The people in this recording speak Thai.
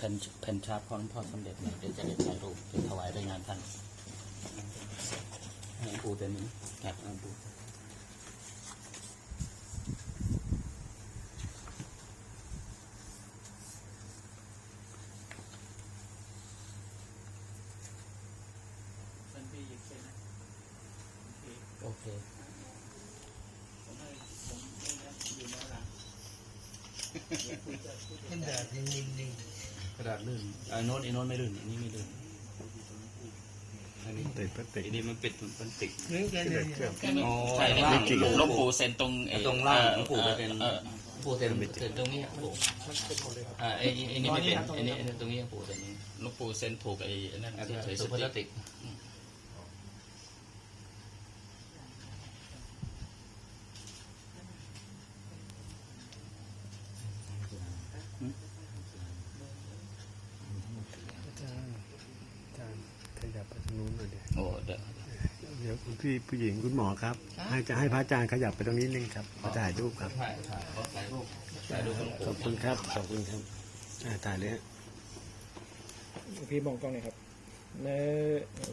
แผ่นแผ่นชาร์ปของหลวงพ่อสมเด็จเนี่ยเดี๋ยวจะได้ถ่ายรูปจะถวายรายงานท่านให้ปูตัวนี้ครับเอาปูมันมีอีกเป็นนะโอเคโอเคผมให้ผมไม่นะอยู่แนวหลังเดี๋ยวคุยจะคุยจะมันแดดยังนิ่ง กระดาษลื่นไอ้โน้ตไอ้โน้ตไม่ลื่นอันนี้ไม่ลื่นอันนี้ติดพลาสติกอันนี้มันปิดมันติดๆนึกกันเลยอ๋อใช่ข้างล่างจริงหลวงปู่เซ็นตรงไอ้ตรงล่าง Ờ, หลวงปู่จะเป็นเออปู่เซ็นเซ็นตรงนี้ครับปู่อ่าไอ้ไอ้นี่ไม่เป็นไอ้นี่ไอ้นี่ตรงนี้ครับปู่เซ็นนี้หลวงปู่เซ็นถูกไอ้ไอ้นั่นเฉยๆสพลาสติกอาจารย์อาจาร ย์ขยับไปทางนู้นหน่อยเดี๋ยวโอ้เดี๋ยวเดี๋ยวคุณพี่ผู้หญิงคุณหมอครับ ให้จะให้พระอาจารย์ขยับไปตรงนี้นึงครับมาถ่ายรูปครับถ่ายถ่ายเขาถ่ายรูปถ่ายรูปหลวงขอบปู่คุณครับขอบคุณครับอ่าถ่ายเลยฮะพี่มองกล้องหน่อยครับเนื้อ